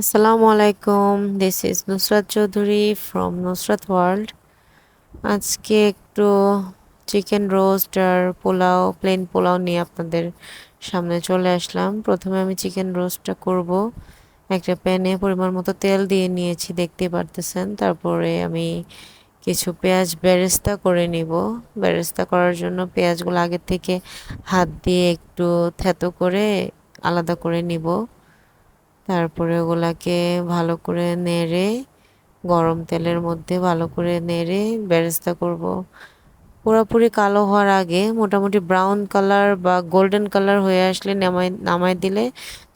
আসসালামু আলাইকুম this is Nusrat Chowdhury from Nusrat world আজকে একটু চিকেন রোস্ট আর পোলাও প্লেন পোলাও নিয়ে আপনাদের সামনে চলে আসলাম। প্রথমে আমি চিকেন রোস্টটা করব। একটা প্যানে পরিমাণ মতো তেল দিয়ে নিয়েছি, দেখতে পারতেছেন। তারপরে আমি কিছু পেঁয়াজ বেরেস্তা করে নিব। বেরেস্তা করার জন্য পেঁয়াজগুলো আগের থেকে হাত দিয়ে একটু থেতো করে আলাদা করে নিব। তারপরে ওগুলাকে ভালো করে নেড়ে, গরম তেলের মধ্যে ভালো করে নেড়ে বেরেস্তা করব। পুরোপুরি কালো হওয়ার আগে মোটামুটি ব্রাউন কালার বা গোল্ডেন কালার হয়ে আসলে নামাই নামাই দিলে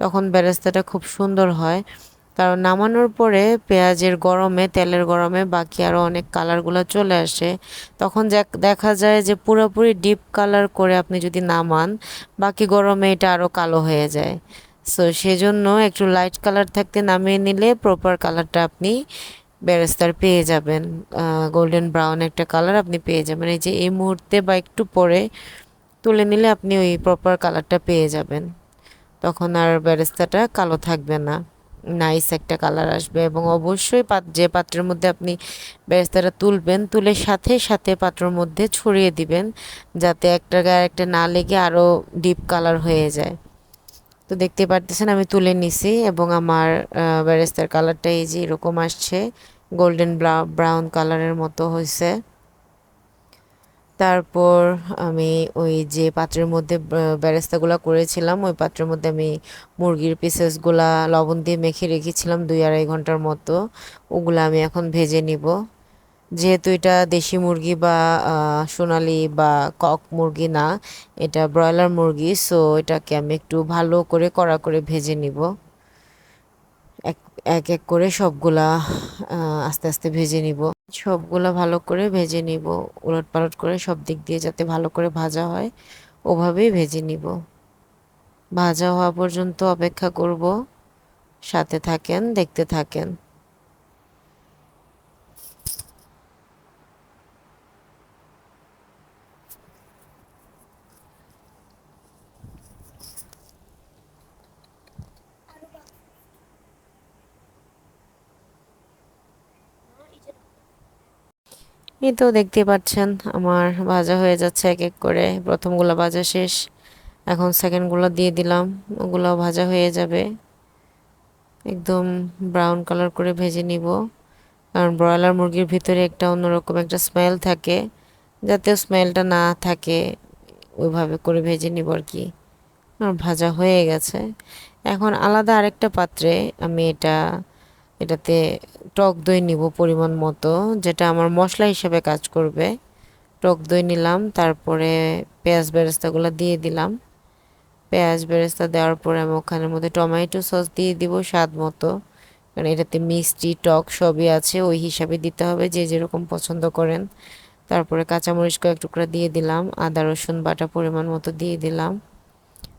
তখন বেরেস্তাটা খুব সুন্দর হয়। কারণ নামানোর পরে পেঁয়াজের গরমে, তেলের গরমে বাকি আরও অনেক কালারগুলো চলে আসে। তখন দেখা যায় যে পুরোপুরি ডিপ কালার করে আপনি যদি নামান, বাকি গরমে এটা আরও কালো হয়ে যায়। সো সেজন্য একটু লাইট কালার থাকতে নামিয়ে নিলে প্রপার কালারটা আপনি বেরেস্তার পেয়ে যাবেন। গোল্ডেন ব্রাউন একটা কালার আপনি পেয়ে যাবেন। এই যে এই মুহূর্তে বা একটু পরে তুলে নিলে আপনি ওই প্রপার কালারটা পেয়ে যাবেন। তখন আর বেরেস্তাটা কালো থাকবে না। নাইস একটা কালার আসবে এবং অবশ্যই পাত, যে পাত্রের মধ্যে আপনি বেরেস্তাটা তুলবেন, তুলে সাথে সাথে পাত্রের মধ্যে ছড়িয়ে দিবেন, যাতে একটা গায়ে একটা না লেগে আরও ডিপ কালার হয়ে যায়। তো দেখতে পারতেছেন, আমি তুলে নিছি এবং আমার ব্যারেস্তার কালারটা এই যে এরকম আসছে গোল্ডেন ব্রাউন কালারের মতো হয়েছে তারপর আমি ওই যে পাত্রের মধ্যে বেরেস্তাগুলো করেছিলাম, ওই পাত্রের মধ্যে আমি মুরগির পিসেসগুলা লবণ দিয়ে মেখে রেখেছিলাম দুই আড়াই ঘণ্টার মতো। ওগুলো আমি এখন ভেজে নিব। যেহেতু এটা দেশি মুরগি বা সোনালি বা কক মুরগি না, এটা ব্রয়লার মুরগি, সো এটাকে আমি একটু ভালো করে কড়া করে ভেজে নিব। এক এক এক করে সবগুলা আস্তে আস্তে ভেজে নিব। সবগুলা ভালো করে ভেজে নিব। উলট পালট করে সব দিক দিয়ে যাতে ভালো করে ভাজা হয়, ওভাবেই ভেজে নিব। ভাজা হওয়া পর্যন্ত অপেক্ষা করব। সাথে থাকেন, দেখতে থাকেন। এই তো দেখতে পাচ্ছেন, আমার ভাজা হয়ে যাচ্ছে এক এক করে। প্রথমগুলো ভাজা শেষ, এখন সেকেন্ডগুলো দিয়ে দিলাম ওগুলো ভাজা হয়ে যাবে। একদম ব্রাউন কালার করে ভেজে নিব। কারণ ব্রয়লার মুরগির ভিতরে একটা অন্যরকম একটা স্মেল থাকে, যাতে স্মেলটা না থাকে, ওইভাবে করে ভেজে নিব আর কি। আর ভাজা হয়ে গেছে। এখন আলাদা আরেকটা পাত্রে আমি এটা এটাতে টক দই নিব পরিমাণ মতো, যেটা আমার মশলা হিসেবে কাজ করবে। টক দই নিলাম, তারপরে পেঁয়াজ বেরেস্তাগুলো দিয়ে দিলাম। পেঁয়াজ বেরেস্তা দেওয়ার পরে আমি ওখানের মধ্যে টমেটো সস দিয়ে দিব স্বাদ মতো। কারণ এটাতে মিষ্টি, টক সবই আছে, ওই হিসাবে দিতে হবে যে যেরকম পছন্দ করেন। তারপরে কাঁচামরিচ কয়েক টুকরা দিয়ে দিলাম, আদা, রসুন বাটা পরিমাণ মতো দিয়ে দিলাম।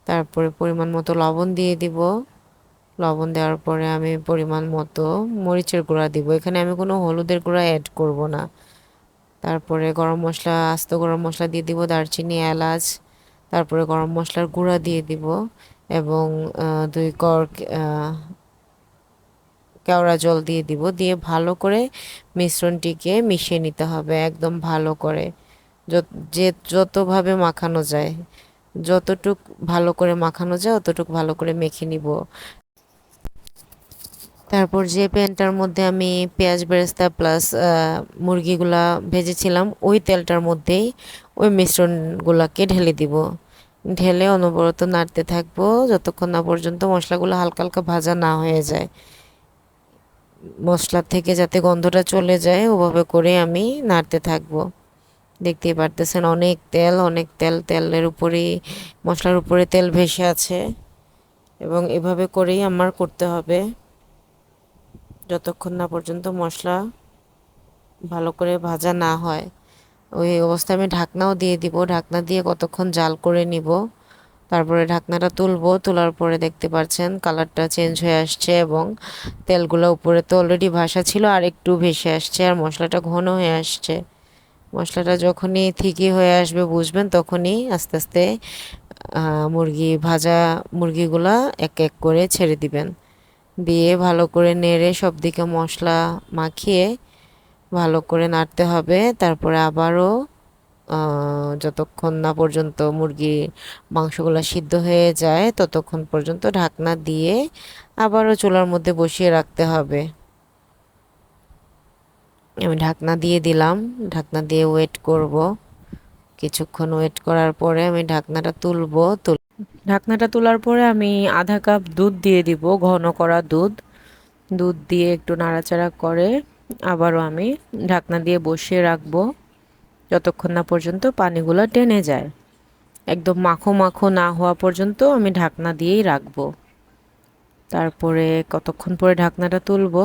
তারপরে পরিমাণ মতো লবণ দিয়ে দিব। লবণ দেওয়ার পরে আমি পরিমাণ মতো মরিচের গুঁড়া দিব। এখানে আমি কোনো হলুদের গুঁড়া অ্যাড করব না। তারপরে গরম মশলা, আস্ত গরম মশলা দিয়ে দিব, দারচিনি, এলাচ, তারপরে গরম মশলার গুঁড়া দিয়ে দিব এবং দুই কর কেওড়া জল দিয়ে দিব। দিয়ে ভালো করে মিশ্রণটিকে মিশিয়ে নিতে হবে একদম ভালো করে। যে যতভাবে মাখানো যায়, যতটুক ভালো করে মাখানো যায়, অতটুক ভালো করে মেখে নিব। তারপর যে প্যানটার মধ্যে আমি পেঁয়াজ বেরেস্তা প্লাস মুরগিগুলা ভেজেছিলাম, ওই তেলটার মধ্যেই ওই মিশ্রণগুলোকে ঢেলে দিব। ঢেলে অনবরত নাড়তে থাকব যতক্ষণ না পর্যন্ত মশলাগুলো হালকা হালকা ভাজা না হয়ে যায়। মশলা থেকে যাতে গন্ধটা চলে যায়, ওভাবে করে আমি নাড়তে থাকব। দেখতেই পারতেছেন, অনেক তেল অনেক তেল, তেলের উপরেই, মশলার উপরে তেল ভেসে আছে। এবং এভাবে করেই আমার করতে হবে। যতক্ষণ না পর্যন্ত মশলা ভালো করে ভাজা না হয়, ওই অবস্থায় আমি ঢাকনাও দিয়ে দিব। ঢাকনা দিয়ে কতক্ষণ জাল করে নিব, তারপরে ঢাকনাটা তুলবো। তোলার পরে দেখতে পাচ্ছেন কালারটা চেঞ্জ হয়ে আসছে এবং তেলগুলো উপরে তো অলরেডি ভাসা ছিল, আর একটু ভেসে আসছে আর মশলাটা ঘন হয়ে আসছে। মশলাটা যখনই ঠিকই হয়ে আসবে বুঝবেন, তখনই আস্তে আস্তে মুরগি ভাজা মুরগিগুলা এক এক করে ছেড়ে দিবেন। দিয়ে ভালো করে নেড়ে সব দিকে মশলা মাখিয়ে ভালো করে নাড়তে হবে। তারপরে আবারও যতক্ষণ না পর্যন্ত মুরগির মাংসগুলো সিদ্ধ হয়ে যায়, ততক্ষণ পর্যন্ত ঢাকনা দিয়ে আবারও চুলার মধ্যে বসিয়ে রাখতে হবে। আমি ঢাকনা দিয়ে দিলাম। ঢাকনা দিয়ে ওয়েট করব। কিছুক্ষণ ওয়েট করার পরে আমি ঢাকনাটা তুলবো। তুল ঢাকনাটা তোলার পরে আমি আধা কাপ দুধ দিয়ে দিব, ঘন করা দুধ। দুধ দিয়ে একটু নাড়াচাড়া করে আবারও আমি ঢাকনা দিয়ে বসিয়ে রাখব। যতক্ষণ না পর্যন্ত পানিগুলো টেনে যায়। একদম মাখো মাখো না হওয়া পর্যন্ত আমি ঢাকনা দিয়েই রাখব। তারপরে কতক্ষণ পরে ঢাকনাটা তুলবো?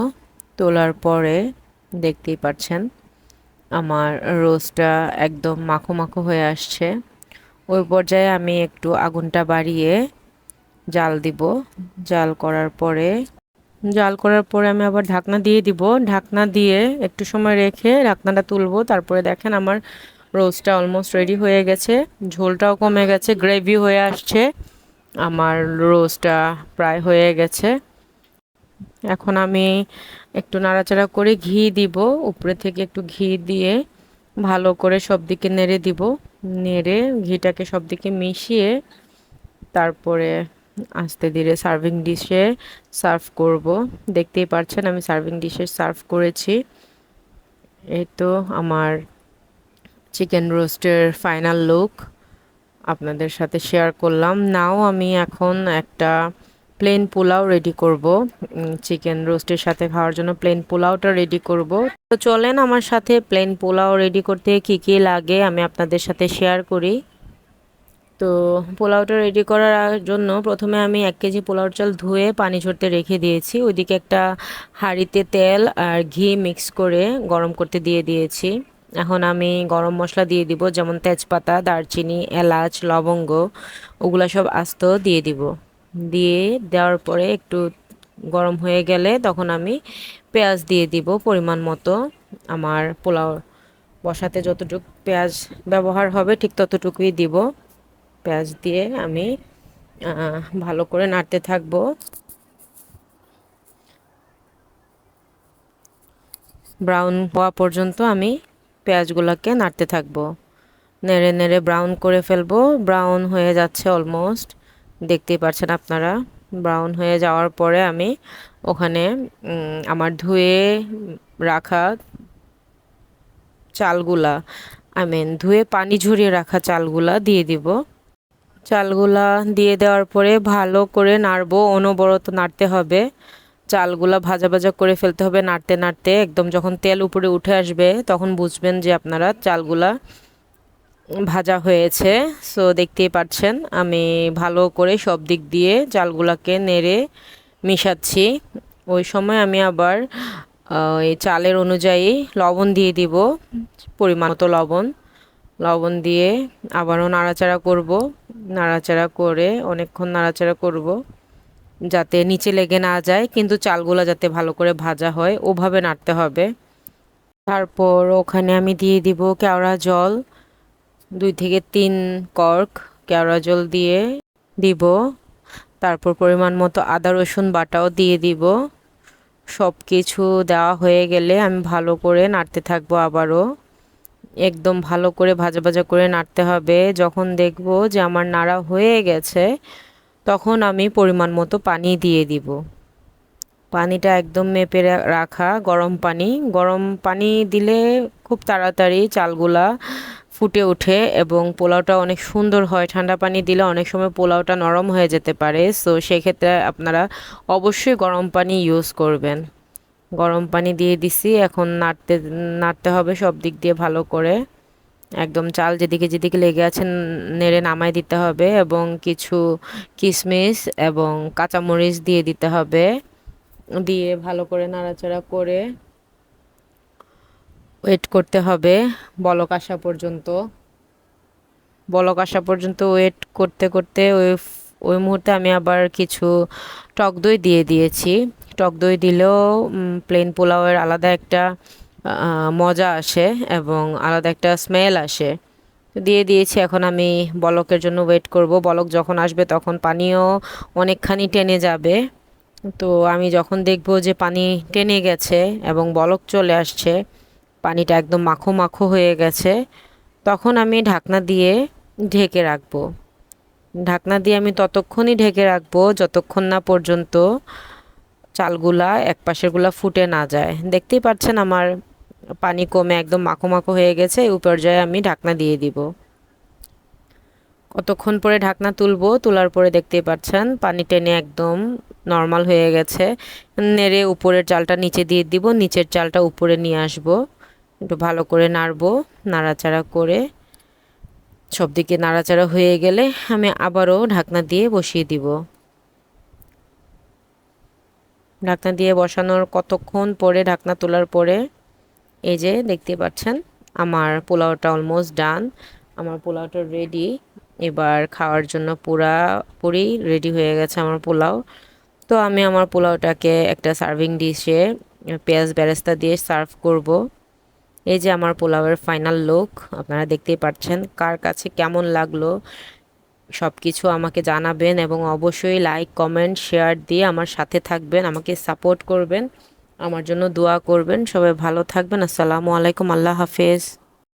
তোলার পরে দেখতেই পাচ্ছেন, আমার রোস্টটা একদম মাখো মাখো হয়ে আসছে। ওই পর্যায়ে আমি একটু আগুনটা বাড়িয়ে জাল দিব। জাল করার পরে, জাল করার পরে আমি আবার ঢাকনা দিয়ে দিব। ঢাকনা দিয়ে একটু সময় রেখে ঢাকনাটা তুলবো। তারপরে দেখেন আমার রোস্টটা অলমোস্ট রেডি হয়ে গেছে। ঝোলটাও কমে গেছে গ্রেভি হয়ে আসছে। আমার রোস্টটা প্রায় হয়ে গেছে। এখন আমি একটু নাড়াচাড়া করে ঘি দিব। উপরে থেকে একটু ঘি দিয়ে ভালো করে সব দিকে নেড়ে দিব। নেড়ে ঘিটাকে সব দিকে মিশিয়ে তারপরে আস্তে ধীরে সার্ভিং ডিশে সার্ভ করব। দেখতেই পাচ্ছেন আমি সার্ভিং ডিশে সার্ভ করেছি। এই তো আমার চিকেন রোস্টের ফাইনাল লুক। আপনাদের সাথে শেয়ার করলাম। নাও আমি এখন একটা প্লেন পোলাও রেডি করব। চিকেন রোস্টের সাথে খাওয়ার জন্য প্লেন পোলাওটা রেডি করব। তো চলেন আমার সাথে প্লেন পোলাও রেডি করতে কি কি লাগে আমি আপনাদের সাথে শেয়ার করি। তো পোলাওটা রেডি করার জন্য প্রথমে আমি এক কেজি পোলাওর চাল ধুয়ে পানি ঝরতে রেখে দিয়েছি। ওইদিকে একটা হাঁড়িতে তেল আর ঘি মিক্স করে গরম করতে দিয়ে দিয়েছি। এখন আমি গরম মশলা দিয়ে দিব, যেমন তেজপাতা, দারচিনি, এলাচ, লবঙ্গ, ওগুলা সব আস্ত দিয়ে দিব। দিয়ে দেওয়ার পরে একটু গরম হয়ে গেলে তখন আমি পেঁয়াজ দিয়ে দিব পরিমাণ মতো। আমার পোলাও বসাতে যতটুকু পেঁয়াজ ব্যবহার হবে ঠিক ততটুকুই দিব। পেঁয়াজ দিয়ে আমি ভালো করে নাড়তে থাকব। ব্রাউন হওয়া পর্যন্ত আমি পেঁয়াজগুলোকে নাড়তে থাকব। নেড়ে নেড়ে ব্রাউন করে ফেলব। ব্রাউন হয়ে যাচ্ছে অলমোস্ট। দেখতেই পাচ্ছেন আপনারা। ব্রাউন হয়ে যাওয়ার পরে আমি ওখানে আমার ধুয়ে রাখা চালগুলা আই মিন ধুয়ে পানি ঝরিয়ে রাখা চালগুলা দিয়ে দিব। চালগুলা দিয়ে দেওয়ার পরে ভালো করে নাড়বো, অনবরত নাড়তে হবে। চালগুলা ভাজা ভাজা করে ফেলতে হবে, নাড়তে নাড়তে একদম যখন তেল উপরে উঠে আসবে তখন বুঝবেন যে আপনারা চালগুলা ভাজা হয়েছে। সো দেখতেই পাচ্ছেন, আমি ভালো করে সব দিক দিয়ে চালগুলাকে নেড়ে মিশাচ্ছি। ওই সময় আমি আবার এই চালের অনুযায়ী লবণ দিয়ে দিব, পরিমাণ মতো লবণ। লবণ দিয়ে আবারও নাড়াচাড়া করব, নাড়াচাড়া করে অনেকক্ষণ নাড়াচাড়া করব, যাতে নিচে লেগে না যায়, কিন্তু চালগুলো যাতে ভালো করে ভাজা হয়, ওভাবে নাড়তে হবে। তারপর ওখানে আমি দিয়ে দিব কেওড়া জল। দুই থেকে তিন কর্ক কেওড়া জল দিয়ে দিব। তারপর পরিমাণ মতো আদা, রসুন বাটাও দিয়ে দিব। সব কিছু দেওয়া হয়ে গেলে আমি ভালো করে নাড়তে থাকব আবারও। একদম ভালো করে ভাজা ভাজা করে নাড়তে হবে। যখন দেখব যে আমার নাড়া হয়ে গেছে, তখন আমি পরিমাণ মতো পানি দিয়ে দিব। পানিটা একদম মেপে রাখা, গরম পানি। গরম পানি দিলে খুব তাড়াতাড়ি চালগুলা ফুটে ওঠে এবং পোলাওটা অনেক সুন্দর হয়। ঠান্ডা পানি দিলে অনেক সময় পোলাওটা নরম হয়ে যেতে পারে। সো সেক্ষেত্রে আপনারা অবশ্যই গরম পানি ইউজ করবেন। গরম পানি দিয়ে দিছি, এখন নাড়তে নাড়তে হবে সব দিক দিয়ে ভালো করে। একদম চাল যেদিকে যেদিকে লেগে আছে নেড়ে নামাই দিতে হবে এবং কিছু কিশমিশ এবং কাঁচামরিচ দিয়ে দিতে হবে। দিয়ে ভালো করে নাড়াচাড়া করে ওয়েট করতে হবে বলক আসা পর্যন্ত। বলক আসা পর্যন্ত ওয়েট করতে করতে ওই ওই মুহূর্তে আমি আবার কিছু টক দই দিয়ে দিয়েছি। টক দই দিলেও প্লেন পোলাওয়ের আলাদা একটা মজা আসে এবং আলাদা একটা স্মেল আসে। দিয়ে দিয়েছি, এখন আমি বলকের জন্য ওয়েট করব। বলক যখন আসবে তখন পানিও অনেকখানি টেনে যাবে। তো আমি যখন দেখব যে পানি টেনে গেছে এবং বলক চলে আসছে, পানিটা একদম মাখো মাখো হয়ে গেছে, তখন আমি ঢাকনা দিয়ে ঢেকে রাখব। ঢাকনা দিয়ে আমি ততক্ষণই ঢেকে রাখব যতক্ষণ না পর্যন্ত চালগুলা এক পাশেরগুলা ফুটে না যায়। দেখতেই পাচ্ছেন আমার পানি কমে একদম মাখো মাখো হয়ে গেছে, এই পর্যায়ে আমি ঢাকনা দিয়ে দিব। কতক্ষণ পরে ঢাকনা তুলবো, তোলার পরে দেখতেই পাচ্ছেন, পানি টেনে একদম নর্মাল হয়ে গেছে। নেড়ে উপরের চালটা নিচে দিয়ে দিব, নিচের চালটা উপরে নিয়ে আসব। একটু ভালো করে নাড়বো, নাড়াচাড়া করে। সব দিকে নাড়াচাড়া হয়ে গেলে আমি আবারও ঢাকনা দিয়ে বসিয়ে দিব। ঢাকনা দিয়ে বসানোর কতক্ষণ পরে ঢাকনা তোলার পরে, এই যে দেখতে পাচ্ছেন, আমার পোলাওটা অলমোস্ট ডান আমার পোলাওটা রেডি এবার খাওয়ার জন্য পুরা পুরি রেডি হয়ে গেছে আমার পোলাও। তো আমি আমার পোলাওটাকে একটা সার্ভিং ডিশে পেঁয়াজ ব্যারেস্তা দিয়ে সার্ভ করব। এই যে আমার পোলাওয়ের ফাইনাল লুক আপনারা দেখতেই পাচ্ছেন কার কাছে কেমন লাগল। সব কিছু আমাকে জানাবেন এবং অবশ্যই লাইক কমেন্ট শেয়ার দিয়ে আমার সাথে থাকবেন, আমাকে সাপোর্ট করবেন। আমার জন্য দোয়া করবেন। সবাই ভালো থাকবেন। আসসালামু আলাইকুম। আল্লাহ হাফেজ।